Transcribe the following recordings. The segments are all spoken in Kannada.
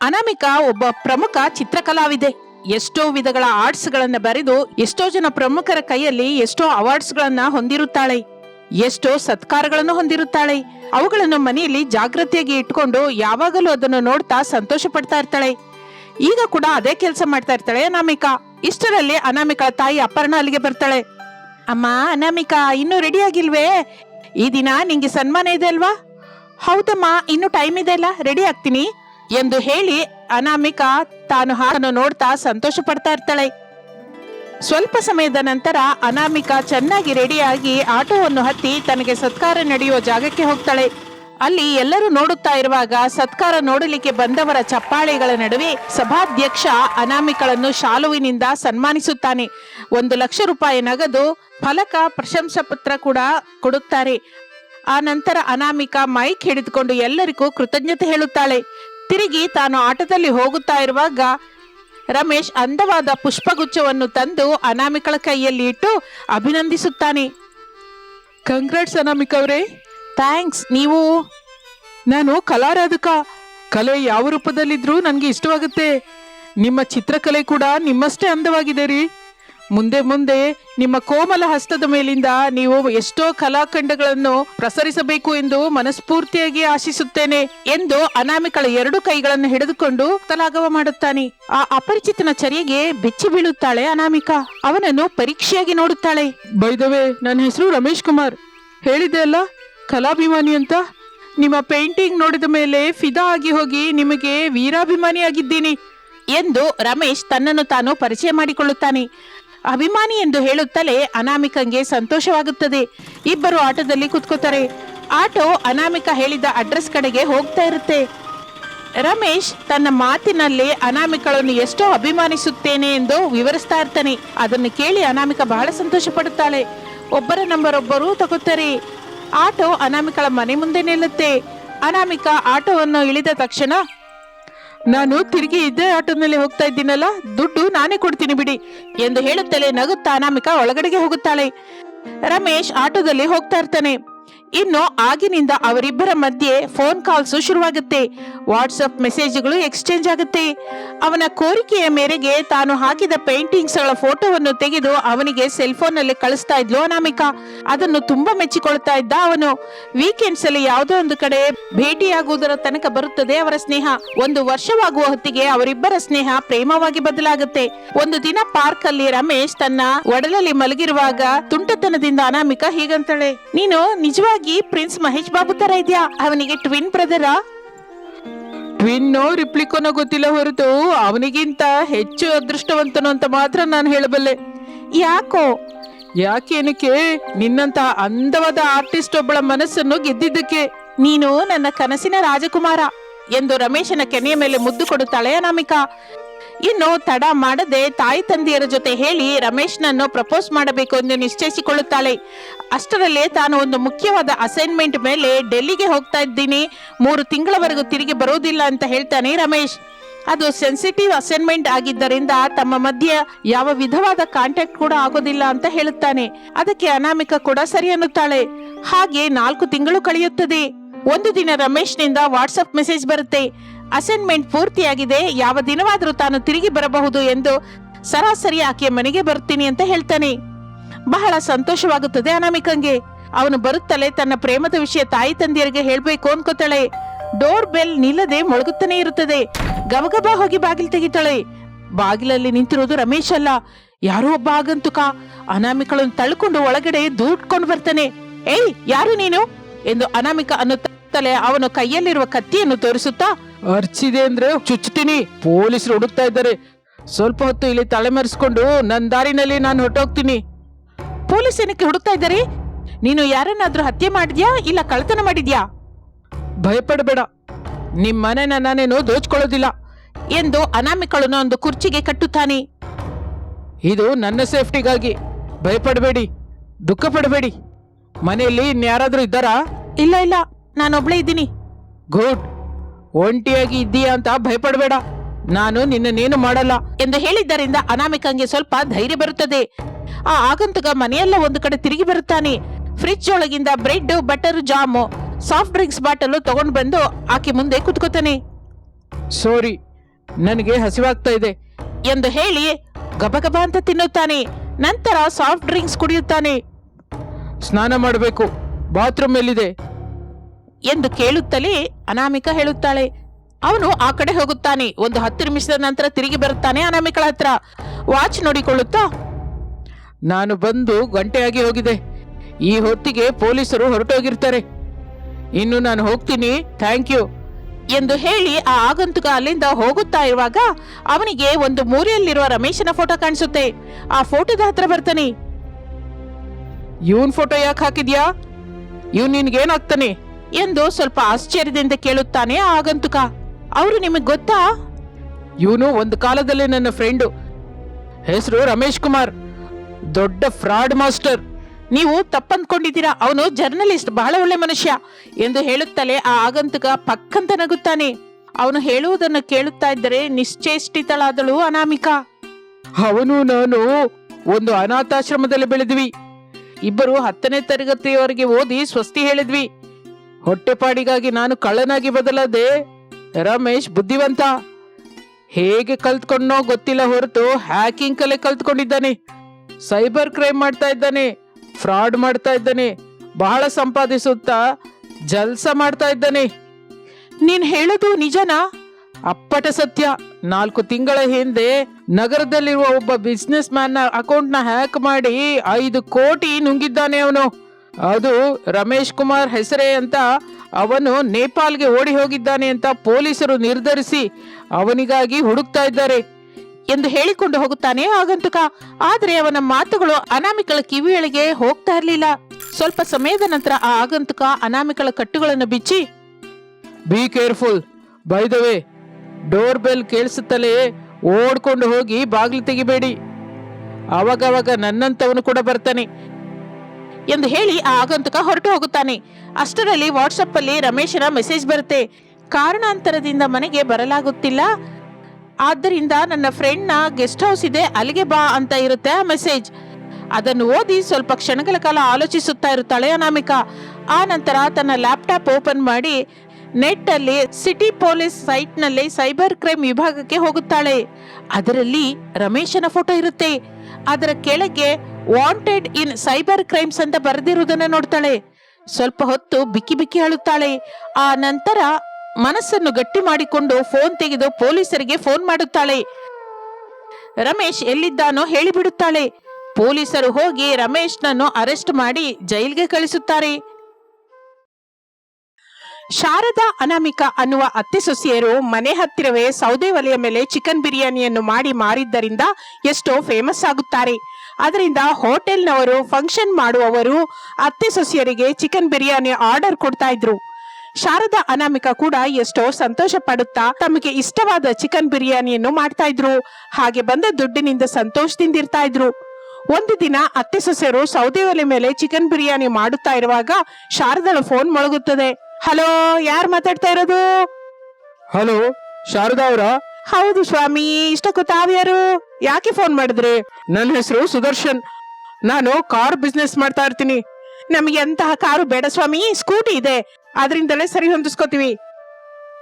ಅನಾಮಿಕಾ ಒಬ್ಬ ಪ್ರಮುಖ ಚಿತ್ರಕಲಾವಿದೆ. ಎಷ್ಟೋ ವಿಧಗಳ ಆರ್ಟ್ಸ್ ಗಳನ್ನ ಬರೆದು, ಎಷ್ಟೋ ಜನ ಪ್ರಮುಖರ ಕೈಯಲ್ಲಿ ಎಷ್ಟೋ ಅವಾರ್ಡ್ಸ್ ಗಳನ್ನ ಹೊಂದಿರುತ್ತಾಳೆ. ಎಷ್ಟೋ ಸತ್ಕಾರಗಳನ್ನು ಹೊಂದಿರುತ್ತಾಳೆ. ಅವುಗಳನ್ನು ಮನೆಯಲ್ಲಿ ಜಾಗೃತಿಯಾಗಿ ಇಟ್ಕೊಂಡು ಯಾವಾಗಲೂ ಅದನ್ನು ನೋಡ್ತಾ ಸಂತೋಷ ಪಡ್ತಾ ಇರ್ತಾಳೆ. ಈಗ ಕೂಡ ಅದೇ ಕೆಲಸ ಮಾಡ್ತಾ ಇರ್ತಾಳೆ ಅನಾಮಿಕಾ. ಇಷ್ಟರಲ್ಲಿ ಅನಾಮಿಕಾ ತಾಯಿ ಅಪರ್ಣ ಅಲ್ಲಿಗೆ ಬರ್ತಾಳೆ. ಅಮ್ಮ, ಅನಾಮಿಕಾ, ಇನ್ನೂ ರೆಡಿ ಆಗಿಲ್ವೇ? ಈ ದಿನ ನಿಂಗೆ ಸನ್ಮಾನ ಇದೆ ಅಲ್ವಾ? ಹೌದಮ್ಮ, ಇನ್ನು ಟೈಮ್ ಇದೆ ಅಲ್ಲ. ರೆಡಿ ಆಗ್ತೀನಿ. ಎಂದು ಹೇಳಿ ಅನಾಮಿಕಾ ತಾನು ಹಾಡನ್ನು ನೋಡ್ತಾ ಸಂತೋಷ ಪಡ್ತಾ ಇರ್ತಾಳೆ. ಸ್ವಲ್ಪ ಸಮಯದ ನಂತರ ಅನಾಮಿಕಾ ಚೆನ್ನಾಗಿ ರೆಡಿಯಾಗಿ ಆಟೋವನ್ನು ಹತ್ತಿ ತನಗೆ ಸತ್ಕಾರ ನಡೆಯುವ ಜಾಗಕ್ಕೆ ಹೋಗ್ತಾಳೆ. ಅಲ್ಲಿ ಎಲ್ಲರೂ ನೋಡುತ್ತಾ ಇರುವಾಗ ಸತ್ಕಾರ ನೋಡಲಿಕ್ಕೆ ಬಂದವರ ಚಪ್ಪಾಳೆಗಳ ನಡುವೆ ಸಭಾಧ್ಯಕ್ಷ ಅನಾಮಿಕಳನ್ನು ಶಾಲುವಿನಿಂದ ಸನ್ಮಾನಿಸುತ್ತಾನೆ. ಒಂದು ಲಕ್ಷ ರೂಪಾಯಿ ನಗದು ಫಲಕ ಪ್ರಶಂಸಾ ಪತ್ರ ಕೂಡ ಕೊಡುತ್ತಾರೆ. ಆ ನಂತರ ಅನಾಮಿಕಾ ಮೈಕ್ ಹಿಡಿದುಕೊಂಡು ಎಲ್ಲರಿಗೂ ಕೃತಜ್ಞತೆ ಹೇಳುತ್ತಾಳೆ. ತಿರುಗಿ ತಾನು ಆಟದಲ್ಲಿ ಹೋಗುತ್ತಾ ಇರುವಾಗ ರಮೇಶ್ ಅಂದವಾದ ಪುಷ್ಪಗುಚ್ಛವನ್ನು ತಂದು ಅನಾಮಿಕಳ ಕೈಯಲ್ಲಿ ಇಟ್ಟು ಅಭಿನಂದಿಸುತ್ತಾನೆ. ಕಂಗ್ರಾಟ್ಸ್ ಅನಾಮಿಕ ಅವರೇ ಥ್ಯಾಂಕ್ಸ್ ನೀವು, ನಾನು ಕಲಾರಾಧಕ. ಕಲೆ ಯಾವ ರೂಪದಲ್ಲಿದ್ದರೂ ನನಗೆ ಇಷ್ಟವಾಗುತ್ತೆ. ನಿಮ್ಮ ಚಿತ್ರಕಲೆ ಕೂಡ ನಿಮ್ಮಷ್ಟೇ ಅಂದವಾಗಿದೆ ರೀ. ಮುಂದೆ ಮುಂದೆ ನಿಮ್ಮ ಕೋಮಲ ಹಸ್ತದ ಮೇಲಿಂದ ನೀವು ಎಷ್ಟೋ ಕಲಾಖಂಡಗಳನ್ನು ಪ್ರಸರಿಸಬೇಕು ಎಂದು ಮನಸ್ಫೂರ್ತಿಯಾಗಿ ಆಶಿಸುತ್ತೇನೆ ಎಂದು ಅನಾಮಿಕಳ ಎರಡು ಕೈಗಳನ್ನು ಹಿಡಿದುಕೊಂಡು ತಲಾಗವ ಮಾಡುತ್ತಾನೆ. ಆ ಅಪರಿಚಿತನ ಚರ್ಯೆಗೆ ಬೆಚ್ಚಿ ಬೀಳುತ್ತಾಳೆ ಅನಾಮಿಕ. ಅವನನ್ನು ಪರೀಕ್ಷೆಯಾಗಿ ನೋಡುತ್ತಾಳೆ. ಬೈದವೆ ನನ್ನ ಹೆಸರು ರಮೇಶ್ ಕುಮಾರ್. ಹೇಳಿದೆ ಅಲ್ಲ ಕಲಾಭಿಮಾನಿ ಅಂತ? ನಿಮ್ಮ ಪೇಂಟಿಂಗ್ ನೋಡಿದ ಮೇಲೆ ಫಿದಾ ಆಗಿ ಹೋಗಿ ನಿಮಗೆ ವೀರಾಭಿಮಾನಿಯಾಗಿದ್ದೀನಿ. ಎಂದು ರಮೇಶ್ ತನ್ನನ್ನು ತಾನು ಪರಿಚಯ ಮಾಡಿಕೊಳ್ಳುತ್ತಾನೆ. ಅಭಿಮಾನಿ ಎಂದು ಹೇಳುತ್ತಲೇ ಅನಾಮಿಕಂಗೆ ಸಂತೋಷವಾಗುತ್ತದೆ. ಇಬ್ಬರು ಆಟೋದಲ್ಲಿ ಕುತ್ಕೋತಾರೆ. ಆಟೋ ಅನಾಮಿಕ ಹೇಳಿದ ಅಡ್ರೆಸ್ ಕಡೆಗೆ ಹೋಗ್ತಾ ಇರುತ್ತೆ. ರಮೇಶ್ ತನ್ನ ಮಾತಿನಲ್ಲಿ ಅನಾಮಿಕಳನ್ನು ಎಷ್ಟೋ ಅಭಿಮಾನಿಸುತ್ತೇನೆ ಎಂದು ವಿವರಿಸ್ತಾ ಇರ್ತಾನೆ. ಅದನ್ನು ಕೇಳಿ ಅನಾಮಿಕ ಬಹಳ ಸಂತೋಷ ಪಡುತ್ತಾಳೆ ಒಬ್ಬರ ನಂಬರ್ ಒಬ್ಬರು ತಗೋತಾರೆ. ಆಟೋ ಅನಾಮಿಕಳ ಮನೆ ಮುಂದೆ ನಿಲ್ಲುತ್ತೆ. ಅನಾಮಿಕ ಆಟೋವನ್ನು ಇಳಿದ ತಕ್ಷಣ ನಾನು ತಿರುಗಿ ಇದ್ದೇ ಮೇಲೆ ಹೋಗ್ತಾ ಇದ್ದೀನಲ್ಲ, ದುಡ್ಡು ನಾನೇ ಕೊಡ್ತೀನಿ ಬಿಡಿ ಎಂದು ಹೇಳುತ್ತಲೇ ನಗುತ್ತಾ ಅನಾಮಿಕ ಒಳಗಡೆಗೆ ಹೋಗುತ್ತಾಳೆ. ರಮೇಶ್ ಆಟೋದಲ್ಲಿ ಹೋಗ್ತಾ ಇರ್ತಾನೆ. ಇನ್ನು ಆಗಿನಿಂದ ಅವರಿಬ್ಬರ ಮಧ್ಯೆ ಫೋನ್ ಕಾಲ್ಸ್ ಶುರುವಾಗುತ್ತೆ. ವಾಟ್ಸಪ್ ಮೆಸೇಜ್ಗಳು ಎಕ್ಸ್ಚೇಂಜ್ ಆಗುತ್ತೆ. ಅವನ ಕೋರಿಕೆಯ ಮೇರೆಗೆ ತಾನು ಹಾಕಿದ ಪೇಂಟಿಂಗ್ಸ್ಗಳ ಫೋಟೋವನ್ನು ತೆಗೆದು ಅವನಿಗೆ ಸೆಲ್ ಫೋನ್ನಲ್ಲಿ ಕಳಿಸ್ತಾ ಇದ್ಲು ಅನಾಮಿಕಾ. ಅದನ್ನು ತುಂಬಾ ಮೆಚ್ಚಿಕೊಳ್ತಾ ಇದ್ದ ಅವನು. ವೀಕೆಂಡ್ಸ್ ಅಲ್ಲಿ ಯಾವುದೋ ಒಂದು ಕಡೆ ಭೇಟಿಯಾಗುವುದರ ತನಕ ಬರುತ್ತದೆ ಅವರ ಸ್ನೇಹ. ಒಂದು ವರ್ಷವಾಗುವ ಹೊತ್ತಿಗೆ ಅವರಿಬ್ಬರ ಸ್ನೇಹ ಪ್ರೇಮವಾಗಿ ಬದಲಾಗುತ್ತೆ. ಒಂದು ದಿನ ಪಾರ್ಕ್ ಅಲ್ಲಿ ರಮೇಶ್ ತನ್ನ ಒಡಲಲ್ಲಿ ಮಲಗಿರುವಾಗ ತುಂಟತನದಿಂದ ಅನಾಮಿಕಾ ಹೀಗಂತಾಳೆ. ನೀನು ನಿಜವಾಗಿ ಪ್ರಿನ್ಸ್ ಮಹೇಶ್ ಬಾಬು ತರ ಇದ್ಯಾ? ಅವನಿಗೆ ಟ್ವಿನ್ ಬ್ರದರಾ ಟ್ವಿನ್ ರಿಪ್ಲಿಕೋನೋ ಗೊತ್ತಿಲ್ಲ ಹೊರತು ಅವನಿಗಿಂತ ಹೆಚ್ಚು ಅದೃಷ್ಟವಂತನು ಅಂತ ಮಾತ್ರ ನಾನು ಹೇಳಬಲ್ಲೆ. ಯಾಕೋ? ಯಾಕೇನಕ್ಕೆ ನಿನ್ನಂತ ಅಂದವಾದ ಆರ್ಟಿಸ್ಟ್ ಒಬ್ಬಳ ಮನಸ್ಸನ್ನು ಗೆದ್ದಿದ್ದಕ್ಕೆ. ನೀನು ನನ್ನ ಕನಸಿನ ರಾಜಕುಮಾರ. ಎಂದು ರಮೇಶನ ಕೆನೆಯ ಮೇಲೆ ಮುದ್ದು ಕೊಡುತ್ತಾಳೆ ಅನಾಮಿಕಾ ಇನ್ನು ತಡ ಮಾಡದೆ ತಾಯಿ ತಂದೆಯರ ಜೊತೆ ಹೇಳಿ ರಮೇಶ್ನನ್ನು ಪ್ರಪೋಸ್ ಮಾಡಬೇಕು ಎಂದು ನಿಶ್ಚಯಿಸಿಕೊಳ್ಳುತ್ತಾಳೆ. ಅಷ್ಟರಲ್ಲೇ ತಾನು ಒಂದು ಮುಖ್ಯವಾದ ಅಸೈನ್ಮೆಂಟ್ ಮೇಲೆ ಡೆಲ್ಲಿಗೆ ಹೋಗ್ತಾ ಇದ್ದೀನಿ. ಮೂರು ತಿಂಗಳವರೆಗೂ ತಿರುಗಿ ಬರೋದಿಲ್ಲ ಅಂತ ಹೇಳ್ತಾನೆ ರಮೇಶ್. ಅದು ಸೆನ್ಸಿಟಿವ್ ಅಸೈನ್ಮೆಂಟ್ ಆಗಿದ್ದರಿಂದ ತಮ್ಮ ಮಧ್ಯೆ ಯಾವ ವಿಧವಾದ ಕಾಂಟ್ಯಾಕ್ಟ್ ಕೂಡ ಆಗೋದಿಲ್ಲ ಅಂತ ಹೇಳುತ್ತಾನೆ. ಅದಕ್ಕೆ ಅನಾಮಿಕ ಕೂಡ ಸರಿ ಅನ್ನುತ್ತಾಳೆ. ಹಾಗೆ ನಾಲ್ಕು ತಿಂಗಳು ಕಳೆಯುತ್ತದೆ. ಒಂದು ದಿನ ರಮೇಶ್ನಿಂದ ವಾಟ್ಸಪ್ ಮೆಸೇಜ್ ಬರುತ್ತೆ. ಅಸೈನ್ಮೆಂಟ್ ಪೂರ್ತಿಯಾಗಿದೆ. ಯಾವ ದಿನವಾದರೂ ತಾನು ತಿರುಗಿ ಬರಬಹುದು ಎಂದು ಸರಾಸರಿ ಆಕೆಯ ಮನೆಗೆ ಬರುತ್ತೀನಿ ಅಂತ ಹೇಳ್ತಾನೆ. ಬಹಳ ಸಂತೋಷವಾಗುತ್ತದೆ ಅನಾಮಿಕಂಗೆ. ಅವನು ಬರುತ್ತಲೇ ತನ್ನ ಪ್ರೇಮದ ವಿಷಯ ತಾಯಿ ತಂದೆಯರಿಗೆ ಹೇಳ್ಬೇಕು ಅನ್ಕೋತಾಳೆ. ಡೋರ್ ಬೆಲ್ ನಿಲ್ಲದೆ ಮೊಳಗುತ್ತಾನೆ ಇರುತ್ತದೆ. ಗಬಗಬ ಹೋಗಿ ಬಾಗಿಲು ತೆಗಿತಾಳೆ. ಬಾಗಿಲಲ್ಲಿ ನಿಂತಿರೋದು ರಮೇಶ್ ಅಲ್ಲ. ಯಾರೋ ಒಬ್ಬ ಆಗಂತುಕ ಅನಾಮಿಕಳನ್ನು ತಳ್ಕೊಂಡು ಒಳಗಡೆ ದೂಡ್ಕೊಂಡು ಬರ್ತಾನೆ. ಏಯ್, ಯಾರು ನೀನು? ಎಂದು ಅನಾಮಿಕ ಅನ್ನುತ್ತಲೇ ಅವನು ಕೈಯಲ್ಲಿರುವ ಕತ್ತಿಯನ್ನು ತೋರಿಸುತ್ತಾ ಅರ್ಚಿದೆ ಅಂದ್ರೆ ಚುಚ್ಚುತ್ತೀನಿ ಪೊಲೀಸರು ಹುಡುಕ್ತಾ ಇದ್ದಾರೆ. ಸ್ವಲ್ಪ ಹೊತ್ತು ಇಲ್ಲಿ ತಲೆಮರೆಸ್ಕೊಂಡು ನನ್ನ ದಾರಿನಲ್ಲಿ ನಾನು ಹೊರಟೋಗ್ತೀನಿ. ಪೊಲೀಸ್ ಏನಕ್ಕೆ ಹುಡುಕ್ತಾ ಇದ್ದಾರೆ? ನೀನು ಯಾರನ್ನಾದ್ರೂ ಹತ್ಯೆ ಮಾಡಿದ್ಯಾ ಇಲ್ಲ ಕಳ್ತನ ಮಾಡಿದ್ಯಾ? ಭಯಪಡಬೇಡ. ನಿಮ್ಮ ಮನೆನ ನಾನೇನು ದೋಚ್ಕೊಳ್ಳೋದಿಲ್ಲ. ಎಂದು ಅನಾಮಿಕಳನ್ನು ಒಂದು ಕುರ್ಚಿಗೆ ಕಟ್ಟುತ್ತಾನೆ. ಇದು ನನ್ನ ಸೇಫ್ಟಿಗಾಗಿ. ಭಯಪಡಬೇಡಿ. ದುಃಖ ಪಡಬೇಡಿ ಮನೆಯಲ್ಲಿ ಇನ್ಯಾರಾದ್ರೂ ಇದ್ದಾರಾ? ಇಲ್ಲ ಇಲ್ಲ. ನಾನೊಬ್ಳೇ ಇದ್ದೀನಿ. ಗುಡ್. ಒಂಟಿಯಾಗಿ ಇದ್ದೀಯಾ ಅಂತ ಭಯಪಡಬೇಡ. ನಾನು ನಿನ್ನನ್ನೇನು ಮಾಡಲ್ಲ. ಎಂದು ಹೇಳಿದ್ದರಿಂದ ಅನಾಮಿಕಂಗೆ ಸ್ವಲ್ಪ ಧೈರ್ಯ ಬರುತ್ತದೆ. ಆ ಆಗಂತುಕ ಮನೆಯೆಲ್ಲ ಒಂದು ಕಡೆ ತಿರುಗಿ ಬರುತ್ತಾನೆ. ಫ್ರಿಡ್ಜ್ ಒಳಗಿಂದ bread butter jam soft drinks bottle ತಗೊಂಡು ಬಂದು ಆಕೆ ಮುಂದೆ ಕುತ್ಕೋತಾನೆ. ಸಾರಿ ನನಗೆ ಹಸಿವಾಗ್ತಾ ಇದೆ. ಎಂದು ಹೇಳಿ ಗಬಗಬ ಅಂತ ತಿನ್ನುತ್ತಾನೆ. ನಂತರ ಸಾಫ್ಟ್ ಡ್ರಿಂಕ್ಸ್ ಕುಡಿಯುತ್ತಾನೆ. ಸ್ನಾನ ಮಾಡಬೇಕು. ಬಾತ್ರೂಮ್ ಎಲ್ಲಿದೆ? ಎಂದು ಕೇಳುತ್ತಲೇ ಅನಾಮಿಕ ಹೇಳುತ್ತಾಳೆ. ಅವನು ಆ ಕಡೆ ಹೋಗುತ್ತಾನೆ. ಒಂದು ಹತ್ತು ನಿಮಿಷದ ನಂತರ ತಿರುಗಿ ಬರುತ್ತಾನೆ ಅನಾಮಿಕಳ ಹತ್ರ. ವಾಚ್ ನೋಡಿಕೊಳ್ಳುತ್ತಾ? ನಾನು ಬಂದು ಗಂಟೆಯಾಗಿ ಹೋಗಿದೆ. ಈ ಹೊತ್ತಿಗೆ ಪೊಲೀಸರು ಹೊರಟೋಗಿರ್ತಾರೆ. ಇನ್ನು ನಾನು ಹೋಗ್ತೀನಿ. Thank you. ಎಂದು ಹೇಳಿ ಆ ಆಗಂತುಕ ಅಲ್ಲಿಂದ ಹೋಗುತ್ತಾ ಇರುವಾಗ ಅವನಿಗೆ ಒಂದು ಮೂಲೆಯಲ್ಲಿರುವ ರಮೇಶನ ಫೋಟೋ ಕಾಣಿಸುತ್ತೆ. ಆ ಫೋಟೋದ ಹತ್ರ ಬರ್ತಾನೆ. ಇವನ್ ಫೋಟೋ ಯಾಕೆ ಹಾಕಿದ್ಯಾ? ಇವ್ ನಿನ್ಗೇನಾಗ್ತಾನೆ? ಎಂದು ಸ್ವಲ್ಪ ಆಶ್ಚರ್ಯದಿಂದ ಕೇಳುತ್ತಾನೆ ಆಗಂತುಕ. ಅವರು ನಿಮಗೆ ಗೊತ್ತಾ? ಇವನು ಒಂದು ಕಾಲದಲ್ಲಿ ನನ್ನ ಫ್ರೆಂಡು. ಹೆಸರು ರಮೇಶ್ ಕುಮಾರ್. ದೊಡ್ಡ ಫ್ರಾಡ್ ಮಾಸ್ಟರ್. ನೀವು ತಪ್ಪಂದ್ಕೊಂಡಿದ್ದೀರಾ? ಅವನು ಜರ್ನಲಿಸ್ಟ್, ಬಹಳ ಒಳ್ಳೆ ಮನುಷ್ಯ ಎಂದು ಹೇಳುತ್ತಲೇ ಆ ಆಗಂತುಕ ಪಕ್ಕಂತ ನಗುತ್ತಾನೆ. ಅವನು ಹೇಳುವುದನ್ನು ಕೇಳುತ್ತಾ ಇದ್ದರೆ ನಿಶ್ಚೇಷ್ಟಿತಳಾದಳು ಅನಾಮಿಕ. ಅವನು, ನಾನು ಒಂದು ಅನಾಥಾಶ್ರಮದಲ್ಲಿ ಬೆಳೆದ್ವಿ. ಇಬ್ಬರು ಹತ್ತನೇ ತರಗತಿಯವರೆಗೆ ಓದಿ ಸ್ವಸ್ತಿ ಹೇಳಿದ್ವಿ. ಹೊಟ್ಟೆಪಾಡಿಗಾಗಿ ನಾನು ಕಳ್ಳನಾಗಿ ಬದಲಾದೆ ರಮೇಶ್ ಬುದ್ಧಿವಂತ. ಹೇಗೆ ಕಲ್ತ್ಕೊಂಡೋ ಗೊತ್ತಿಲ್ಲ ಹೊರತು ಹ್ಯಾಕಿಂಗ್ ಕಲೆ ಕಲ್ತ್ಕೊಂಡಿದ್ದಾನೆ. ಸೈಬರ್ ಕ್ರೈಮ್ ಮಾಡ್ತಾ ಇದ್ದಾನೆ, ಫ್ರಾಡ್ ಮಾಡ್ತಾ ಇದ್ದಾನೆ, ಬಹಳ ಸಂಪಾದಿಸುತ್ತಾ ಜಲ್ಸ ಮಾಡ್ತಾ ಇದ್ದಾನೆ. ನೀನ್ ಹೇಳೋದು ನಿಜನಾ? ಅಪ್ಪಟ ಸತ್ಯ. ನಾಲ್ಕು ತಿಂಗಳ ಹಿಂದೆ ನಗರದಲ್ಲಿರುವ ಒಬ್ಬ ಬಿಸ್ನೆಸ್ ಮ್ಯಾನ್ನ ಅಕೌಂಟ್ನ ಹ್ಯಾಕ್ ಮಾಡಿ ಐದು ಕೋಟಿ ನುಂಗಿದ್ದಾನೆ ಅವನು. ಅದು ರಮೇಶ್ ಕುಮಾರ್ ಹೆಸರೇ ಅಂತ ಅವನು ನೇಪಾಲ್ಗೆ ಓಡಿ ಹೋಗಿದ್ದಾನೆ ಅಂತ ಪೊಲೀಸರು ನಿರ್ಧರಿಸಿ ಅವನಿಗಾಗಿ ಹುಡುಕ್ತಾ ಇದ್ದಾರೆ ಎಂದು ಹೇಳಿಕೊಂಡು ಹೋಗುತ್ತಾನೆ ಆಗಂತುಕ ಆದರೆ ಅವನ ಮಾತುಗಳು ಅನಾಮಿಕಳ ಕಿವಿಯೊಳಗೆ ಹೋಗ್ತಾ ಇರಲಿಲ್ಲ. ಸ್ವಲ್ಪ ಸಮಯದ ನಂತರ ಆ ಆಗಂತುಕ ಅನಾಮಿಕಳ ಕಟ್ಟುಗಳನ್ನು ಬಿಚ್ಚಿ be careful by the way door bell ಕೇಳಿಸುತ್ತಲೇ ಓಡ್ಕೊಂಡು ಹೋಗಿ ಬಾಗಿಲು ತೆಗಿಬೇಡಿ. ಅವಾಗವಾಗ ನನ್ನಂತವನು ಕೂಡ ಬರ್ತಾನೆ. ಎಂದು ಹೇಳಿ ಆ ಆಗಂತುಕ ಹೊರಟು ಹೋಗುತ್ತಾನೆ. ಅಷ್ಟರಲ್ಲಿ ವಾಟ್ಸಪ್ ಅಲ್ಲಿ ರಮೇಶನ ಮೆಸೇಜ್ ಬರುತ್ತೆ. ಕಾರಣಾಂತರದಿಂದ ಮನೆಗೆ ಬರಲಾಗುತ್ತಿಲ್ಲ. ಆದ್ದರಿಂದ ನನ್ನ ಫ್ರೆಂಡ್ನ ಗೆಸ್ಟ್ ಹೌಸ್ ಇದೆ, ಅಲ್ಲಿಗೆ ಬಾ ಅಂತ ಇರುತ್ತೆ ಆ ಮೆಸೇಜ್ ಅದನ್ನು ಓದಿ ಸ್ವಲ್ಪ ಕ್ಷಣಗಳ ಕಾಲ ಆಲೋಚಿಸುತ್ತಾ ಇರುತ್ತಾಳೆ ಅನಾಮಿಕಾ. ಆ ನಂತರ ತನ್ನ ಲ್ಯಾಪ್ಟಾಪ್ ಓಪನ್ ಮಾಡಿ ನೆಟ್ ಅಲ್ಲಿ ಸಿಟಿ ಪೊಲೀಸ್ ಸೈಟ್ನಲ್ಲಿ ಸೈಬರ್ ಕ್ರೈಮ್ ವಿಭಾಗಕ್ಕೆ ಹೋಗುತ್ತಾಳೆ. ಅದರಲ್ಲಿ ರಮೇಶನ ಫೋಟೋ ಇರುತ್ತೆ. ಅದರ ಕೆಳಗೆ ವಾಂಟೆಡ್ ಇನ್ ಸೈಬರ್ ಕ್ರೈಮ್ಸ್ ಅಂತ ಬರೆದಿರುವುದನ್ನ ನೋಡ್ತಾಳೆ. ಸ್ವಲ್ಪ ಹೊತ್ತು ಬಿಕ್ಕಿ ಬಿಕ್ಕಿ ಅಳುತ್ತಾಳೆ. ಆ ನಂತರ ಮನಸ್ಸನ್ನು ಗಟ್ಟಿ ಮಾಡಿಕೊಂಡು ಫೋನ್ ತೆಗೆದು ಪೊಲೀಸರಿಗೆ ಫೋನ್ ಮಾಡುತ್ತಾಳೆ. ರಮೇಶ್ ಎಲ್ಲಿದ್ದಾನೋ ಹೇಳಿಬಿಡುತ್ತಾಳೆ. ಪೊಲೀಸರು ಹೋಗಿ ರಮೇಶ್ನನ್ನು ಅರೆಸ್ಟ್ ಮಾಡಿ ಜೈಲ್ಗೆ ಕಳಿಸುತ್ತಾರೆ. ಶಾರದಾ ಅನಾಮಿಕಾ ಅನ್ನುವ ಅತ್ತೆ ಸೊಸೆಯರು ಮನೆ ಹತ್ತಿರವೇ ಸೌದೆ ಒಲೆಯ ಮೇಲೆ ಚಿಕನ್ ಬಿರಿಯಾನಿಯನ್ನು ಮಾಡಿ ಮಾರಿದ್ದರಿಂದ ಎಷ್ಟೋ ಫೇಮಸ್ ಆಗುತ್ತಾರೆ. ಅದರಿಂದ ಹೋಟೆಲ್ನವರು ಫಂಕ್ಷನ್ ಮಾಡುವವರು ಅತ್ತೆ ಸೊಸೆಯರಿಗೆ ಚಿಕನ್ ಬಿರಿಯಾನಿ ಆರ್ಡರ್ ಕೊಡ್ತಾ ಇದ್ರು. ಶಾರದಾ ಅನಾಮಿಕಾ ಕೂಡ ಎಷ್ಟೋ ಸಂತೋಷ ಪಡುತ್ತಾ ತಮಗೆ ಇಷ್ಟವಾದ ಚಿಕನ್ ಬಿರಿಯಾನಿಯನ್ನು ಮಾಡ್ತಾ ಇದ್ರು. ಹಾಗೆ ಬಂದ ದುಡ್ಡಿನಿಂದ ಸಂತೋಷದಿಂದ ಇರ್ತಾ ಇದ್ರು. ಒಂದು ದಿನ ಅತ್ತೆ ಸೊಸೆಯರು ಸೌದೆ ಒಲೆ ಮೇಲೆ ಚಿಕನ್ ಬಿರಿಯಾನಿ ಮಾಡುತ್ತಾ ಇರುವಾಗ ಶಾರದಳ ಫೋನ್ ಮೊಳಗುತ್ತದೆ. ಹಲೋ ಯಾರು ಮಾತಾಡ್ತಾ ಇರೋದು? ಹಲೋ ಶಾರದಾ ಅವರ? ಹೌದು ಸ್ವಾಮಿ ಇಷ್ಟಕ್ಕೂ ತಾವ್ಯಾರು ಯಾಕೆ ಫೋನ್ ಮಾಡಿದ್ರಿ? ನನ್ನ ಹೆಸರು ಸುದರ್ಶನ್. ನಾನು ಕಾರ್ ಬಿಸ್ನೆಸ್ ಮಾಡ್ತಾ ಇರ್ತೀನಿ. ನಮಗೆ ಎಂತಹ ಕಾರು ಬೇಡ ಸ್ವಾಮಿ ಸ್ಕೂಟಿ ಇದೆ. ಅದರಿಂದಲೇ ಸರಿ ಹೊಂದಿಸ್ಕೋತೀವಿ.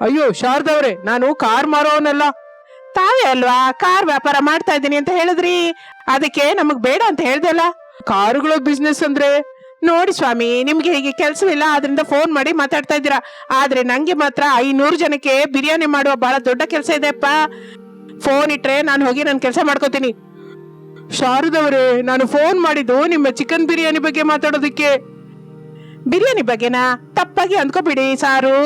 ಅಯ್ಯೋ ಶಾರದಾ ಅವ್ರೆ ನಾನು ಕಾರ್ ಮಾರೋನಲ್ಲ. ತಾವೇ ಅಲ್ವಾ ಕಾರ್ ವ್ಯಾಪಾರ ಮಾಡ್ತಾ ಇದ್ದೀನಿ ಅಂತ ಹೇಳಿದ್ರಿ. ಅದಕ್ಕೆ ನಮಗ್ ಬೇಡ ಅಂತ ಹೇಳ್ದಲ್ಲ ಕಾರುಗಳ ಬಿಸ್ನೆಸ್ ಅಂದ್ರೆ ನೋಡಿ ಸ್ವಾಮಿ, ನಿಮ್ಗೆ ಹೀಗೆ ಕೆಲಸವಿಲ್ಲ ಅದರಿಂದ ಫೋನ್ ಮಾಡಿ ಮಾತಾಡ್ತಾ ಇದ್ದೀರಾ? ಆದ್ರೆ ನಂಗೆ ಮಾತ್ರ ಐನೂರು ಜನಕ್ಕೆ ಬಿರಿಯಾನಿ ಮಾಡುವ ಬಹಳ ದೊಡ್ಡ ಕೆಲಸ ಇದೆಪ್ಪ ಫೋನ್ ಇಟ್ರೆ ನಾನು ಹೋಗಿ ನನ್ನ ಕೆಲಸ ಮಾಡ್ಕೋತೀನಿ. ಶಾರದವ್ರೆ ನಾನು ಫೋನ್ ಮಾಡಿದ್ದು ನಿಮ್ಮ ಚಿಕನ್ ಬಿರಿಯಾನಿ ಬಗ್ಗೆ ಮಾತಾಡೋದಕ್ಕೆ. ಬಿರಿಯಾನಿ ಬಗ್ಗೆನಾ? ತಪ್ಪಾಗಿ ಅಂದ್ಕೋಬಿಡಿ ಸಾರು.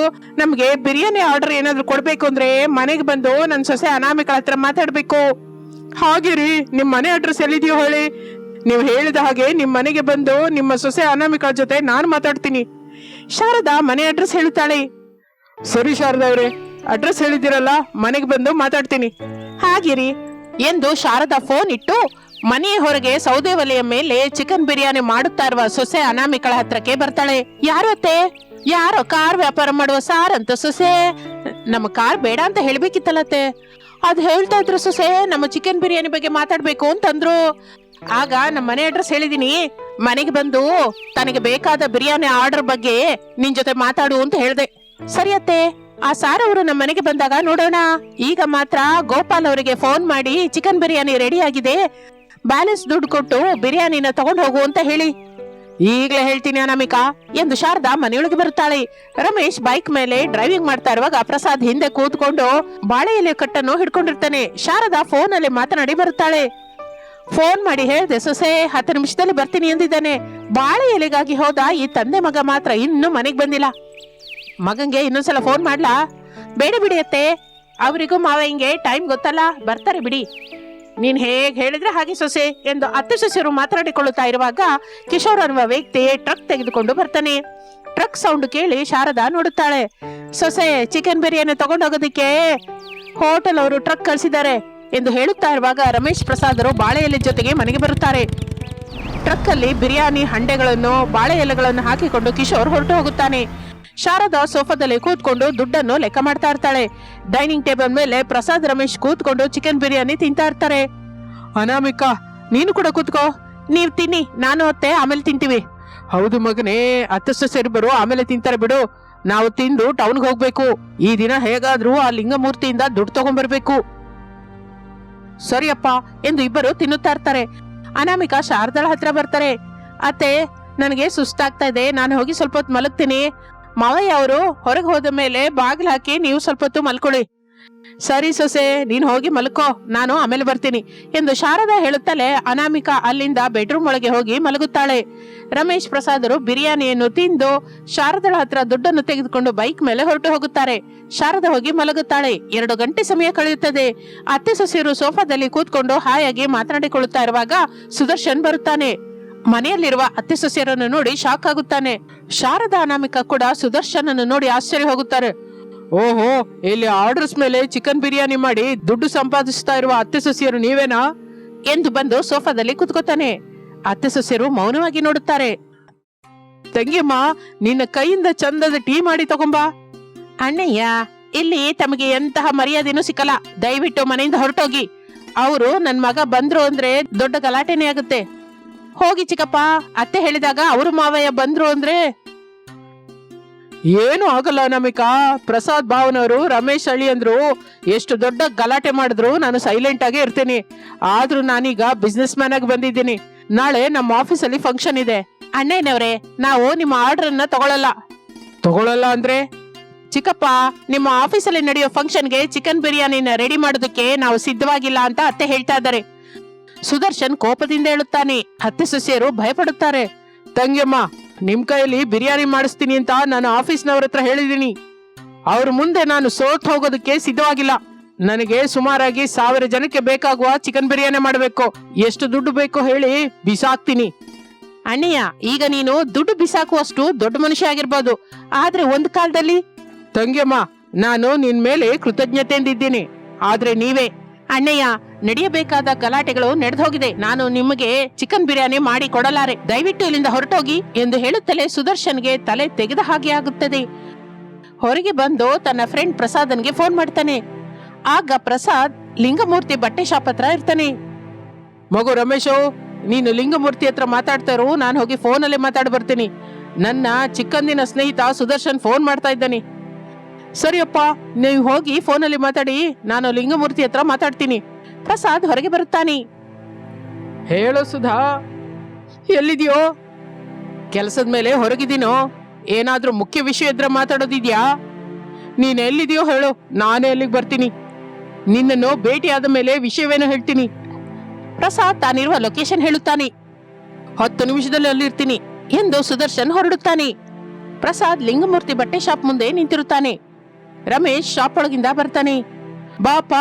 ನಮಗೆ ಬಿರಿಯಾನಿ ಆರ್ಡರ್ ಏನಾದರೂ ಕೊಡ್ಬೇಕು ಅಂದ್ರೆ ಮನೆಗೆ ಬಂದು ನನ್ನ ಸೊಸೆ ಅನಾಮಿಕಳ ಹತ್ರ ಮಾತಾಡ್ಬೇಕು. ಹಾಗೆ ರೀ ನಿಮ್ಮ ಮನೆ ಅಡ್ರೆಸ್ ಎಲ್ಲಿದೆಯೋ ಹೇಳಿ. ನೀವು ಹೇಳಿದ ಹಾಗೆ ನಿಮ್ಮ ಮನೆಗೆ ಬಂದು ನಿಮ್ಮ ಸೊಸೆ ಅನಾಮಿಕಾ ಜೊತೆ ನಾನು ಮಾತಾಡ್ತೀನಿ. ಶಾರದಾ ಮನೆ ಅಡ್ರೆಸ್ ಹೇಳುತ್ತಾಳೆ. ಸರಿ ಶಾರದಾ ಅವರೇ, ಅಡ್ರೆಸ್ ಹೇಳಿದಿರಲ್ಲ ಮನೆಗೆ ಬಂದು ಮಾತಾಡ್ತೀನಿ. ಹಾಗಿರಿ. ಎಂದು ಶಾರದಾ ಫೋನ್ ಇಟ್ಟು ಮನೆಯ ಹೊರಗೆ ಸೌದೆ ಒಲೆಯ ಮೇಲೆ ಚಿಕನ್ ಬಿರಿಯಾನಿ ಮಾಡುತ್ತಾ ಇರುವ ಸೊಸೆ ಅನಾಮಿಕಳ ಹತ್ರಕ್ಕೆ ಬರ್ತಾಳೆ. ಯಾರತ್ತೆ ಯಾರೋ ಕಾರ್ ವ್ಯಾಪಾರ ಮಾಡುವ ಸಾರ್ ಅಂತ ಸೊಸೆ. ನಮ್ಮ ಕಾರ್ ಬೇಡ ಅಂತ ಹೇಳ್ಬೇಕಿತ್ತಲತ್ತೆ ಅದ್ ಹೇಳ್ತಾ ಇದ್ರು ಸೊಸೆ, ನಮ್ಮ ಚಿಕನ್ ಬಿರಿಯಾನಿ ಬಗ್ಗೆ ಮಾತಾಡ್ಬೇಕು ಅಂತಂದ್ರು. ಆಗ ನಮ್ಮ ಮನೆ ಅಡ್ರೆಸ್ ಹೇಳಿದೀನಿ. ಮನೆಗೆ ಬಂದು ತನಗೆ ಬೇಕಾದ ಬಿರಿಯಾನಿ ಆರ್ಡರ್ ಬಗ್ಗೆ ನಿನ್ ಜೊತೆ ಮಾತಾಡು ಅಂತ ಹೇಳ್ದೆ. ಸರಿ ಅತ್ತೆ, ಆ ಸಾರ್ ಅವರು ನಮ್ಮ ಮನೆಗೆ ಬಂದಾಗ ನೋಡೋಣ. ಈಗ ಮಾತ್ರ ಗೋಪಾಲ್ ಅವರಿಗೆ ಫೋನ್ ಮಾಡಿ ಚಿಕನ್ ಬಿರಿಯಾನಿ ರೆಡಿ ಆಗಿದೆ. ಬ್ಯಾಲೆನ್ಸ್ ದುಡ್ಡು ಕೊಟ್ಟು ಬಿರಿಯಾನಿನ ತಗೊಂಡು ಹೋಗು ಅಂತ ಹೇಳಿ. ಈಗಲೇ ಹೇಳ್ತೀನಿ ಅನಾಮಿಕಾ, ಎಂದು ಶಾರದಾ ಮನೆಯೊಳಗೆ ಬರುತ್ತಾಳೆ. ರಮೇಶ್ ಬೈಕ್ ಮೇಲೆ ಡ್ರೈವಿಂಗ್ ಮಾಡ್ತಾ ಇರುವಾಗ ಪ್ರಸಾದ್ ಹಿಂದೆ ಕೂತ್ಕೊಂಡು ಬಾಳೆ ಎಲೆ ಕಟ್ಟನ್ನು ಹಿಡ್ಕೊಂಡಿರ್ತಾನೆ. ಶಾರದಾ ಫೋನ್ ಅಲ್ಲಿ ಮಾತನಾಡಿ ಬರುತ್ತಾಳೆ. ಫೋನ್ ಮಾಡಿ ಹೇಳಿದೆ, ಸೊಸೆ, ಹತ್ತು ನಿಮಿಷದಲ್ಲಿ ಬರ್ತೀನಿ ಎಂದಿದ್ದಾನೆ ಬಾಳೆ ಎಲೆಗಾಗಿ ಹೋದ ಈ ತಂದೆ ಮಗ ಮಾತ್ರ ಇನ್ನೂ ಮನೆಗೆ ಬಂದಿಲ್ಲ. ಮಗಂಗೆ ಇನ್ನೊಂದ್ಸಲ ಫೋನ್ ಮಾಡ್ಲಾ? ಬೇಡ ಬಿಡಿ ಅತ್ತೆ. ಅವರಿಗೂ ಹಿಂಗೆ ಟೈಮ್ ಗೊತ್ತಲ್ಲ. ಬರ್ತಾರೆ ಬಿಡಿ. ನೀನ್ ಹೇಗೆ ಹೇಳಿದ್ರೆ ಹಾಗೆ ಸೊಸೆ ಎಂದು ಅತ್ತೆ ಸೊಸೆಯರು ಮಾತನಾಡಿಕೊಳ್ಳುತ್ತಾ ಇರುವಾಗ ಕಿಶೋರ್ ಅನ್ನುವ ವ್ಯಕ್ತಿ ಟ್ರಕ್ ತೆಗೆದುಕೊಂಡು ಬರ್ತಾನೆ. ಟ್ರಕ್ ಸೌಂಡ್ ಕೇಳಿ ಶಾರದಾ ನೋಡುತ್ತಾಳೆ. ಸೊಸೆ ಚಿಕನ್ ಬಿರಿಯಾನಿ ತಗೊಂಡೋಗೋದಕ್ಕೆ ಹೋಟೆಲ್ ಅವರು ಟ್ರಕ್ ಕಳಿಸಿದ್ದಾರೆ. ಎಂದು ಹೇಳುತ್ತಾ ಇರುವಾಗ ರಮೇಶ್ ಪ್ರಸಾದರು ಬಾಳೆ ಎಲೆ ಜೊತೆಗೆ ಮನೆಗೆ ಬರುತ್ತಾರೆ. ಟ್ರಕ್ ಅಲ್ಲಿ ಬಿರಿಯಾನಿ, ಹಂಡೆಗಳನ್ನು ಬಾಳೆ ಎಲೆಗಳನ್ನು ಹಾಕಿಕೊಂಡು ಕಿಶೋರ್ ಹೊರಟು ಹೋಗುತ್ತಾನೆ. ಶಾರದಾ ಸೋಫಾದಲ್ಲಿ ಕೂತ್ಕೊಂಡು ದುಡ್ಡನ್ನು ಲೆಕ್ಕ ಮಾಡ್ತಾ ಇರ್ತಾಳೆ. ಡೈನಿಂಗ್ ಟೇಬಲ್ ಮೇಲೆ ಪ್ರಸಾದ್, ರಮೇಶ್ ಕೂತ್ಕೊಂಡು ಚಿಕನ್ ಬಿರಿಯಾನಿ ತಿಂತಾ ಇರ್ತಾರೆ. ಅನಾಮಿಕಾ, ನೀನು ಕೂಡ ಕೂತ್ಕೋ. ನೀವ್ ತಿನ್ನಿ, ನಾನು ಅತ್ತೆ, ಆಮೇಲೆ ತಿಂತೀವಿ. ಹೌದು ಮಗನೇ ಸರಿ ಬರು ಆಮೇಲೆ ತಿಂತಾರೆ ಬಿಡು. ನಾವು ತಿಂದು ಟೌನ್ಗೆ ಹೋಗ್ಬೇಕು. ಈ ದಿನ ಹೇಗಾದ್ರೂ ಆ ಲಿಂಗಮೂರ್ತಿಯಿಂದ ದುಡ್ಡು ತಗೊಂಡ್ಬರ್ಬೇಕು ಸರಿಯಪ್ಪ ಎಂದು ಇಬ್ಬರು ತಿನ್ನುತ್ತಾ ಇರ್ತಾರೆ. ಅನಾಮಿಕಾ ಶಾರದಳ ಹತ್ರ ಬರ್ತಾರೆ. ಅತ್ತೆ, ನನಗೆ ಸುಸ್ತಾಗ್ತಾ ಇದೆ. ನಾನು ಹೋಗಿ ಸ್ವಲ್ಪ ಹೊತ್ತು ಮಲಗ್ತೀನಿ. ಮಾವಯ್ಯ ಅವರು ಹೊರಗೆ ಹೋದ ಮೇಲೆ ಬಾಗಿಲು ಹಾಕಿ ನೀವು ಸ್ವಲ್ಪ ಹೊತ್ತು ಮಲ್ಕೊಳ್ಳಿ. ಸರಿ ಸೊಸೆ, ನೀನ್ ಹೋಗಿ ಮಲ್ಕೋ, ನಾನು ಆಮೇಲೆ ಬರ್ತೀನಿ ಎಂದು ಶಾರದಾ ಹೇಳುತ್ತಲೇ ಅನಾಮಿಕಾ ಅಲ್ಲಿಂದ ಬೆಡ್ರೂಮ್ ಒಳಗೆ ಹೋಗಿ ಮಲಗುತ್ತಾಳೆ. ರಮೇಶ್ ಪ್ರಸಾದರು ಬಿರಿಯಾನಿಯನ್ನು ತಿಂದು ಶಾರದಳ ಹತ್ರ ದುಡ್ಡನ್ನು ತೆಗೆದುಕೊಂಡು ಬೈಕ್ ಮೇಲೆ ಹೊರಟು ಹೋಗುತ್ತಾರೆ. ಶಾರದ ಹೋಗಿ ಮಲಗುತ್ತಾಳೆ. ಎರಡು ಗಂಟೆ ಸಮಯ ಕಳೆಯುತ್ತದೆ. ಅತ್ತೆ ಸೊಸೆಯರು ಸೋಫಾದಲ್ಲಿ ಕೂತ್ಕೊಂಡು ಹಾಯಾಗಿ ಮಾತನಾಡಿಕೊಳ್ಳುತ್ತಾ ಇರುವಾಗ ಸುದರ್ಶನ್ ಬರುತ್ತಾನೆ. ಮನೆಯಲ್ಲಿರುವ ಅತ್ತೆ ಸೊಸೆಯರನ್ನು ನೋಡಿ ಶಾಕ್ ಆಗುತ್ತಾನೆ. ಶಾರದಾ ಅನಾಮಿಕಾ ಕೂಡ ಸುದರ್ಶನನ್ನು ನೋಡಿ ಆಶ್ಚರ್ಯ ಹೋಗುತ್ತಾರೆ. ಓಹೋ, ಇಲ್ಲಿ ಆರ್ಡರ್ಸ್ ಮೇಲೆ ಚಿಕನ್ ಬಿರಿಯಾನಿ ಮಾಡಿ ದುಡ್ಡು ಸಂಪಾದಿಸ್ತಾ ಇರುವ ಅತ್ತೆ ಸೊಸೆಯರು ನೀವೇನಾ? ಎಂದು ಬಂದು ಸೋಫಾದಲ್ಲಿ ಕುತ್ಕೋತಾನೆ. ಅತ್ತೆ ಸೊಸೆಯರು ಮೌನವಾಗಿ ನೋಡುತ್ತಾರೆ. ತಂಗಿಯಮ್ಮ, ನಿನ್ನ ಕೈಯಿಂದ ಚಂದದ ಟೀ ಮಾಡಿ ತಗೊಂಬಾ. ಅಣ್ಣಯ್ಯ, ಇಲ್ಲಿ ತಮಗೆ ಎಂತಹ ಮರ್ಯಾದೆನೂ ಸಿಕ್ಕಲ್ಲ. ದಯವಿಟ್ಟು ಮನೆಯಿಂದ ಹೊರಟೋಗಿ. ಅವರು, ನನ್ ಮಗ ಬಂದ್ರು ಅಂದ್ರೆ ದೊಡ್ಡ ಗಲಾಟೆನೇ ಆಗುತ್ತೆ. ಹೋಗಿ ಚಿಕ್ಕಪ್ಪ, ಅತ್ತೆ ಹೇಳಿದಾಗ ಅವರು ಮಾವಯ್ಯ ಬಂದ್ರು ಅಂದ್ರೆ ಏನು ಆಗಲ್ಲ ನಮಿಕಾ. ಪ್ರಸಾದ್ ಭಾವನವರು, ರಮೇಶ್ ಅಳಿ ಅಂದ್ರು, ಎಷ್ಟು ದೊಡ್ಡ ಗಲಾಟೆ ಮಾಡಿದ್ರು, ನಾನು ಸೈಲೆಂಟ್ ಆಗೇ ಇರ್ತೀನಿ. ಆದ್ರೂ ನಾನೀಗ ಬಿಸ್ನೆಸ್ ಮ್ಯಾನ್ ಆಗಿ ಬಂದಿದ್ದೀನಿ. ನಾಳೆ ನಮ್ಮ ಆಫೀಸಲ್ಲಿ ಫಂಕ್ಷನ್ ಇದೆ. ಅಣ್ಣಯ್ಯನವ್ರೆ, ನಾವು ನಿಮ್ಮ ಆರ್ಡರ್ ಅನ್ನ ತಗೊಳಲ್ಲ. ತಗೊಳಲ್ಲ ಅಂದ್ರೆ? ಚಿಕ್ಕಪ್ಪ, ನಿಮ್ಮ ಆಫೀಸಲ್ಲಿ ನಡೆಯೋ ಫಂಕ್ಷನ್ಗೆ ಚಿಕನ್ ಬಿರಿಯಾನಿನ ರೆಡಿ ಮಾಡೋದಕ್ಕೆ ನಾವು ಸಿದ್ಧವಾಗಿಲ್ಲ ಅಂತ ಅತ್ತೆ ಹೇಳ್ತಾ ಇದ್ದಾರೆ. ಸುದರ್ಶನ್ ಕೋಪದಿಂದ ಹೇಳುತ್ತಾನೆ. ಅತ್ತೆ ಸೊಸೆಯರು ಭಯಪಡುತ್ತಾರೆ. ತಂಗಿಯಮ್ಮ ನಿಮ್ ಕೈಯಲ್ಲಿ ಬಿರಿಯಾನಿ ಮಾಡಿಸ್ತೀನಿ ಅಂತ ನಾನು ಆಫೀಸ್ನವ್ರ ಹತ್ರ ಹೇಳಿದೀನಿ. ಅವ್ರ ಮುಂದೆ ನಾನು ಸೋತ್ ಹೋಗೋದಕ್ಕೆ ಸಿದ್ಧವಾಗಿಲ್ಲ. ನನಗೆ ಸುಮಾರಾಗಿ ಸಾವಿರ ಜನಕ್ಕೆ ಬೇಕಾಗುವ ಚಿಕನ್ ಬಿರಿಯಾನಿ ಮಾಡಬೇಕು. ಎಷ್ಟು ದುಡ್ಡು ಬೇಕು ಹೇಳಿ ಬಿಸಾಕ್ತೀನಿ. ಅಣ್ಣಯ್ಯ ಈಗ ನೀನು ದುಡ್ಡು ಬಿಸಾಕುವಷ್ಟು ದೊಡ್ಡ ಮನುಷ್ಯ ಆಗಿರ್ಬೋದು. ಆದ್ರೆ ಒಂದ್ ಕಾಲದಲ್ಲಿ? ತಂಗಿಯಮ್ಮ ನಾನು ನಿನ್ ಮೇಲೆ ಕೃತಜ್ಞತೆಯಿಂದಿದ್ದೀನಿ. ಆದ್ರೆ ನೀವೇ? ಅಣ್ಣಯ್ಯ ನಡೆಯಬೇಕಾದ ಗಲಾಟೆಗಳು ನಡೆದು ಹೋಗಿದೆ ನಾನು ನಿಮಗೆ ಚಿಕನ್ ಬಿರಿಯಾನಿ ಮಾಡಿ ಕೊಡಲಾರೆ. ದಯವಿಟ್ಟು ಇಲ್ಲಿಂದ ಹೊರಟೋಗಿ ಎಂದು ಹೇಳುತ್ತಲೇ ಸುದರ್ಶನ್ಗೆ ತಲೆ ತೆಗೆದ ಹಾಗೆ ಆಗುತ್ತದೆ. ಹೊರಗೆ ಬಂದು ತನ್ನ ಫ್ರೆಂಡ್ ಪ್ರಸಾದನ್ಗೆ ಫೋನ್ ಮಾಡ್ತಾನೆ. ಆಗ ಪ್ರಸಾದ್ ಲಿಂಗಮೂರ್ತಿ ಬಟ್ಟೆ ಶಾಪ್ ಹತ್ರ ಇರ್ತಾನೆ. ಮಗು ರಮೇಶು, ನೀನು ಲಿಂಗಮೂರ್ತಿ ಹತ್ರ ಮಾತಾಡ್ತಾ ಇರು. ನಾನು ಹೋಗಿ ಫೋನಲ್ಲೇ ಮಾತಾಡಿ ಬರ್ತೀನಿ ನನ್ನ ಚಿಕ್ಕಂದಿನ ಸ್ನೇಹಿತ ಸುದರ್ಶನ್ ಫೋನ್ ಮಾಡ್ತಾ ಇದ್ದಾನೆ. ಸರಿಯಪ್ಪ, ನೀವು ಹೋಗಿ ಫೋನಲ್ಲಿ ಮಾತಾಡಿ. ನಾನು ಲಿಂಗಮೂರ್ತಿ ಹತ್ರ ಮಾತಾಡ್ತೀನಿ. ಪ್ರಸಾದ್ ಹೊರಗೆ ಬರುತ್ತಾನೆ. ಹೇಳು ಸುಧಾ ಎಲ್ಲಿದೆಯೋ? ಕೆಲಸದ ಮೇಲೆ ಹೊರಗಿದ್ದೀನೋ? ಏನಾದ್ರೂ ಮುಖ್ಯ ವಿಷಯ ಇದ್ರೆ ಮಾತಾಡೋದಿದ್ಯಾ? ನೀನ್ ಎಲ್ಲಿದೆಯೋ ಹೇಳು ನಾನೇ ಅಲ್ಲಿಗೆ ಬರ್ತೀನಿ. ನಿನ್ನನ್ನು ಭೇಟಿಯಾದ ಮೇಲೆ ವಿಷಯವೇನು ಹೇಳ್ತೀನಿ. ಪ್ರಸಾದ್ ತಾನಿರುವ ಲೊಕೇಶನ್ ಹೇಳುತ್ತಾನೆ. ಹತ್ತು ನಿಮಿಷದಲ್ಲಿ ಅಲ್ಲಿರ್ತೀನಿ ಎಂದು ಸುದರ್ಶನ್ ಹೊರಡುತ್ತಾನೆ. ಪ್ರಸಾದ್ ಲಿಂಗಮೂರ್ತಿ ಬಟ್ಟೆ ಶಾಪ್ ಮುಂದೆ ನಿಂತಿರುತ್ತಾನೆ. ರಮೇಶ್ ಶಾಪ್ ಒಳಗಿಂದ ಬರ್ತಾನೆ. ಬಾಪ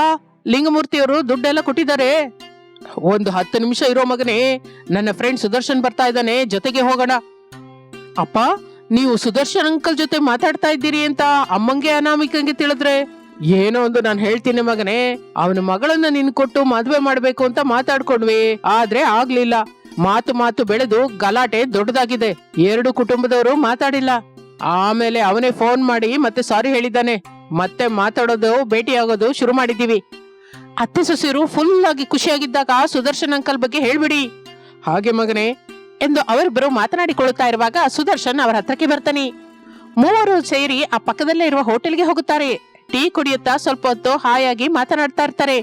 ಲಿಂಗಮೂರ್ತಿಯವರು ದುಡ್ಡೆಲ್ಲ ಕೊಟ್ಟಿದ್ದಾರೆ. ಒಂದು ಹತ್ತು ನಿಮಿಷ ಇರೋ ಮಗನೇ, ನನ್ನ ಫ್ರೆಂಡ್ ಸುದರ್ಶನ್ ಬರ್ತಾ ಇದ್ದಾನೆ, ಜೊತೆಗೆ ಹೋಗೋಣ. ಅಪ್ಪ, ನೀವು ಸುದರ್ಶನ್ ಅಂಕಲ್ ಜೊತೆ ಮಾತಾಡ್ತಾ ಇದ್ದೀರಿ ಅಂತ ಅಮ್ಮಂಗೆ ಅನಾಮಿಕಂಗೆ ತಿಳಿದ್ರೆ? ಏನೋ ಒಂದು ನಾನು ಹೇಳ್ತೀನಿ ಮಗನೇ, ಅವನ ಮಗಳನ್ನ ನಿನ್ ಕೊಟ್ಟು ಮದ್ವೆ ಮಾಡ್ಬೇಕು ಅಂತ ಮಾತಾಡ್ಕೊಂಡ್ವಿ, ಆದ್ರೆ ಆಗ್ಲಿಲ್ಲ. ಮಾತು ಮಾತು ಬೆಳೆದು ಗಲಾಟೆ ದೊಡ್ಡದಾಗಿದೆ. ಎರಡು ಕುಟುಂಬದವರು ಮಾತಾಡಿಲ್ಲ. ಆಮೇಲೆ ಅವನೇ ಫೋನ್ ಮಾಡಿ ಮತ್ತೆ ಸಾರಿ ಹೇಳಿದ್ದಾನೆ. ಮತ್ತೆ ಮಾತಾಡೋದು, ಭೇಟಿಯಾಗೋದು ಶುರು ಮಾಡಿದೀವಿ ಅತ್ತೆ ಸೊಸೆರು ಫುಲ್ ಆಗಿ ಖುಷಿಯಾಗಿದ್ದಾಗ ಸುದರ್ಶನ್ ಅಂಕಲ್ ಬಗ್ಗೆ ಹೇಳ್ಬಿಡಿ. ಹಾಗೆ ಮಗನೇ, ಎಂದು ಅವರಿಬ್ಬರು ಮಾತನಾಡಿಕೊಳ್ಳುತ್ತಾ ಇರುವಾಗ ಸುದರ್ಶನ್ ಅವರ ಹತ್ರಕ್ಕೆ ಬರ್ತಾನೆ. ಮೂವರು ಸೇರಿ ಆ ಪಕ್ಕದಲ್ಲೇ ಇರುವ ಹೋಟೆಲ್ಗೆ ಹೋಗುತ್ತಾರೆ. ಟೀ ಕುಡಿಯುತ್ತಾ ಸ್ವಲ್ಪ ಹೊತ್ತು ಹಾಯಾಗಿ ಮಾತನಾಡ್ತಾ ಇರ್ತಾರೆ.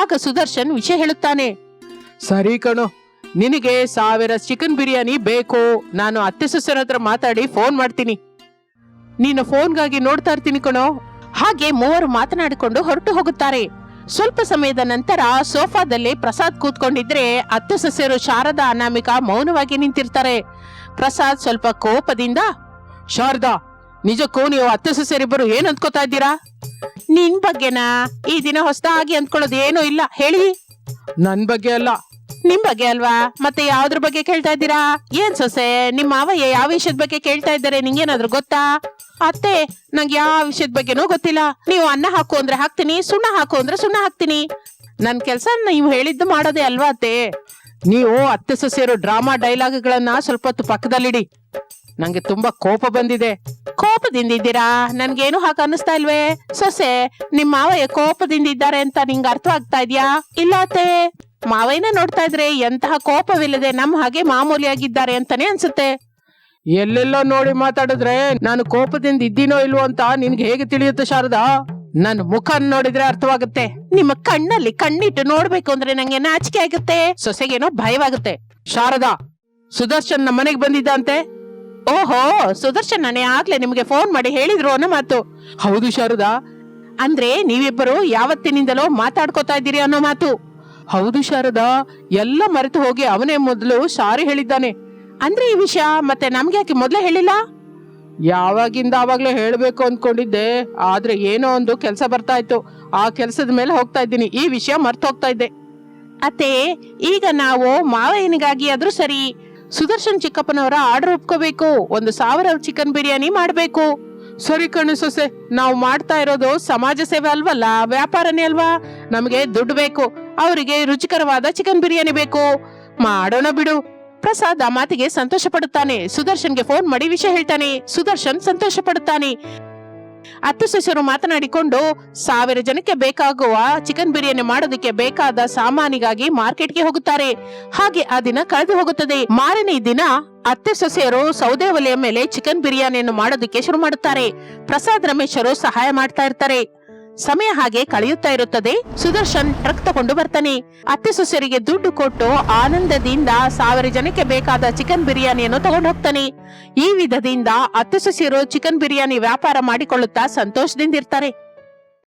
ಆಗ ಸುದರ್ಶನ್ ವಿಷಯ ಹೇಳುತ್ತಾನೆ. ಸರಿ ಕಣು, ನಿನಗೆ ಸಾವಿರ ಚಿಕನ್ ಬಿರಿಯಾನಿ ಬೇಕು. ನಾನು ಅತ್ತೆ ಸೊಸೆರ ಹತ್ರ ಮಾತಾಡಿ ಫೋನ್ ಮಾಡ್ತೀನಿ. ನೀನು ಫೋನ್ಗಾಗಿ ನೋಡ್ತಾ ಇರ್ತೀನಿ ಕಣೋ. ಹಾಗೆ ಮೂವರು ಮಾತನಾಡಿಕೊಂಡು ಹೊರಟು ಹೋಗುತ್ತಾರೆ. ಸ್ವಲ್ಪ ಸಮಯದ ನಂತರ ಸೋಫಾದಲ್ಲಿ ಪ್ರಸಾದ್ ಕೂತ್ಕೊಂಡಿದ್ರೆ ಹತ್ತು ಸಸ್ಯರು ಶಾರದಾ ಅನಾಮಿಕಾ ಮೌನವಾಗಿ ನಿಂತಿರ್ತಾರೆ. ಪ್ರಸಾದ್ ಸ್ವಲ್ಪ ಕೋಪದಿಂದ, ಶಾರದಾ, ನಿಜಕ್ಕೂ ನೀವು ಹತ್ತು ಸಸ್ಯರಿಬ್ಬರು ಏನ್ ಅಂದ್ಕೋತಾ ಇದ್ದೀರಾ? ನಿನ್ ಬಗ್ಗೆನಾ? ಈ ದಿನ ಹೊಸದಾಗಿ ಅಂದ್ಕೊಳ್ಳೋದು ಏನೂ ಇಲ್ಲ. ಹೇಳಿ. ನನ್ ಬಗ್ಗೆ ಅಲ್ಲ. ನಿಮ್ ಬಗ್ಗೆ ಅಲ್ವಾ? ಮತ್ತೆ ಯಾವ್ದ್ರ ಬಗ್ಗೆ ಕೇಳ್ತಾ ಇದ್ದೀರಾ? ಏನ್ ಸೊಸೆ ನಿಮ್ ಮಾವಯ್ಯ ಯಾವ ವಿಷಯದ ಬಗ್ಗೆ ಕೇಳ್ತಾ ಇದ್ದಾರೆ? ನಿಂಗೇನಾದ್ರೂ ಗೊತ್ತಾ? ಅತ್ತೆ, ನಂಗೆ ಯಾವ ವಿಷಯದ ಬಗ್ಗೆನೂ ಗೊತ್ತಿಲ್ಲ. ನೀವು ಅನ್ನ ಹಾಕು ಅಂದ್ರೆ ಹಾಕ್ತೀನಿ, ಸುಣ್ಣ ಹಾಕು ಅಂದ್ರೆ ಸುಣ್ಣ ಹಾಕ್ತೀನಿ. ನನ್ ಕೆಲ್ಸ ನೀವು ಹೇಳಿದ್ದು ಮಾಡೋದೇ ಅಲ್ವಾ ಅತ್ತೆ? ನೀವು ಅತ್ತೆ ಸೊಸೆಯರು ಡ್ರಾಮಾ ಡೈಲಾಗ್ಗಳನ್ನ ಸ್ವಲ್ಪ ಹೊತ್ತು ಪಕ್ಕದಲ್ಲಿಡಿ. ನಂಗೆ ತುಂಬಾ ಕೋಪ ಬಂದಿದೆ. ಕೋಪದಿಂದ ಇದ್ದೀರಾ? ನನ್ಗೇನು ಹಾಗೆ ಅನ್ನಿಸ್ತಾ ಇಲ್ವೇ? ಸೊಸೆ, ನಿಮ್ ಮಾವಯ್ಯ ಕೋಪದಿಂದ ಇದ್ದಾರೆ ಅಂತ ನಿಂಗೆ ಅರ್ಥ ಆಗ್ತಾ ಇದ್ಯಾ? ಇಲ್ಲ ಅತ್ತೆ. ಮಾವಯ್ಯನ ನೋಡ್ತಾ ಇದ್ರೆ ಎಂತಹ ಕೋಪವಿಲ್ಲದೆ ನಮ್ ಹಾಗೆ ಮಾಮೂಲಿಯಾಗಿದ್ದಾರೆ ಅಂತಾನೆ ಅನ್ಸುತ್ತೆ. ಎಲ್ಲೆಲ್ಲೋ ನೋಡಿ ಮಾತಾಡಿದ್ರೆ ನಾನು ಕೋಪದಿಂದ ಇದ್ದೀನೋ ಇಲ್ವೋ ಅಂತ ನಿನ್ಗೆ ಹೇಗೆ ತಿಳಿಯುತ್ತೆ ಶಾರದಾ? ನನ್ನ ಮುಖ ನೋಡಿದ್ರೆ ಅರ್ಥವಾಗುತ್ತೆ. ನಿಮ್ಮ ಕಣ್ಣಲ್ಲಿ ಕಣ್ಣಿಟ್ಟು ನೋಡ್ಬೇಕು ಅಂದ್ರೆ ನಂಗೆ ನಾಚಿಕೆ ಆಗುತ್ತೆ. ಸೊಸೆಗೇನೋ ಭಯವಾಗುತ್ತೆ. ಶಾರದಾ ಸುದರ್ಶನ್ ನಮ್ಮ ಮನೆಗೆ ಬಂದಿದ್ದಂತೆ? ಓಹೋ ಸುದರ್ಶನ್ ನಾನೇ ಆಗ್ಲೇ ನಿಮ್ಗೆ ಫೋನ್ ಮಾಡಿ ಹೇಳಿದ್ರು ಅನ್ನೋ ಮಾತು. ಹೌದು ಶಾರದಾ. ಅಂದ್ರೆ ನೀವಿಬ್ಬರು ಯಾವತ್ತಿನಿಂದಲೋ ಮಾತಾಡ್ಕೋತಾ ಇದ್ದೀರಿ ಅನ್ನೋ ಮಾತು. ಹೌದು ಶಾರದಾ ಎಲ್ಲ ಮರೆತು ಹೋಗಿ ಅವನೇ ಮೊದಲು ಸಾರಿ ಹೇಳಿದ್ದಾನೆ. ಅಂದ್ರೆ ಈ ವಿಷಯ ಮತ್ತೆ ನಮ್ಗೆ ಯಾಕೆ ಮೊದಲೇ ಹೇಳಿಲ್ಲ? ಯಾವಾಗಿಂದ ಆವಾಗ್ಲೇ ಹೇಳಬೇಕು ಅನ್ಕೊಂಡಿದ್ದೆ ಆದ್ರೆ ಏನೋ ಒಂದು ಕೆಲಸ ಬರ್ತಾ ಇತ್ತು. ಆ ಕೆಲಸದ ಮೇಲೆ ಹೋಗ್ತಾ ಇದ್ದೀನಿ. ಈ ವಿಷಯ ಮರ್ತು ಹೋಗ್ತಾ ಇದ್ದೆ ಅತ್ತೆ, ಈಗ ನಾವು ಮಾವಯ್ಯನಿಗಾಗಿ ಆದ್ರೂ ಸರಿ ಸುದರ್ಶನ್ ಚಿಕ್ಕಪ್ಪನವರ ಆರ್ಡರ್ ಒಪ್ಕೋಬೇಕು. ಒಂದು ಸಾವಿರ ಚಿಕನ್ ಬಿರಿಯಾನಿ ಮಾಡ್ಬೇಕು. ಸರಿ ಕಣ್ಣು ಸೊಸೆ, ನಾವು ಮಾಡ್ತಾ ಇರೋದು ಸಮಾಜ ಸೇವೆ ಅಲ್ವಲ್ಲ, ವ್ಯಾಪಾರನೇ ಅಲ್ವಾ? ನಮಗೆ ದುಡ್ಡು ಬೇಕು, ಅವರಿಗೆ ರುಚಿಕರವಾದ ಚಿಕನ್ ಬಿರಿಯಾನಿ ಬೇಕು. ಮಾಡೋಣ ಬಿಡು. ಪ್ರಸಾದ್ ಆ ಮಾತಿಗೆ ಸಂತೋಷ ಪಡುತ್ತಾನೆ ಸುದರ್ಶನ್ಗೆ ಫೋನ್ ಮಾಡಿ ವಿಷಯ ಹೇಳ್ತಾನೆ. ಸುದರ್ಶನ್ ಸಂತೋಷ ಪಡುತ್ತಾನೆ ಅತ್ತು ಸೊಸೆಯರು ಮಾತನಾಡಿಕೊಂಡು, ಸಾವಿರ ಜನಕ್ಕೆ ಬೇಕಾಗುವ ಚಿಕನ್ ಬಿರಿಯಾನಿ ಮಾಡೋದಕ್ಕೆ ಬೇಕಾದ ಸಾಮಾನಿಗಾಗಿ ಮಾರ್ಕೆಟ್ಗೆ ಹೋಗುತ್ತಾರೆ. ಹಾಗೆ ಆ ದಿನ ಕಳೆದು ಹೋಗುತ್ತದೆ. ಮಾರನೇ ದಿನ ಅತ್ತೆ ಸೊಸೆಯರು ಸೌದೆ ಒಲೆಯ ಮೇಲೆ ಚಿಕನ್ ಬಿರಿಯಾನಿಯನ್ನು ಮಾಡೋದಕ್ಕೆ ಶುರು ಮಾಡುತ್ತಾರೆ. ಪ್ರಸಾದ್ ರಮೇಶರು ಸಹಾಯ ಮಾಡ್ತಾ ಇರ್ತಾರೆ. ಸಮಯ ಹಾಗೆ ಕಳೆಯುತ್ತಾ ಇರುತ್ತದೆ. ಸುದರ್ಶನ್ ಟ್ರಕ್ ತಗೊಂಡು ಬರ್ತಾನೆ. ಅತ್ತೆ ಸೊಸೆಯರಿಗೆ ದುಡ್ಡು ಕೊಟ್ಟು ಆನಂದದಿಂದ ಸಾವಿರ ಜನಕ್ಕೆ ಬೇಕಾದ ಚಿಕನ್ ಬಿರಿಯಾನಿಯನ್ನು ತಗೊಂಡು ಹೋಗ್ತಾನೆ. ಈ ವಿಧದಿಂದ ಅತ್ತೆ ಸೊಸೆಯರು ಚಿಕನ್ ಬಿರಿಯಾನಿ ವ್ಯಾಪಾರ ಮಾಡಿಕೊಳ್ಳುತ್ತಾ ಸಂತೋಷದಿಂದ ಇರ್ತಾರೆ.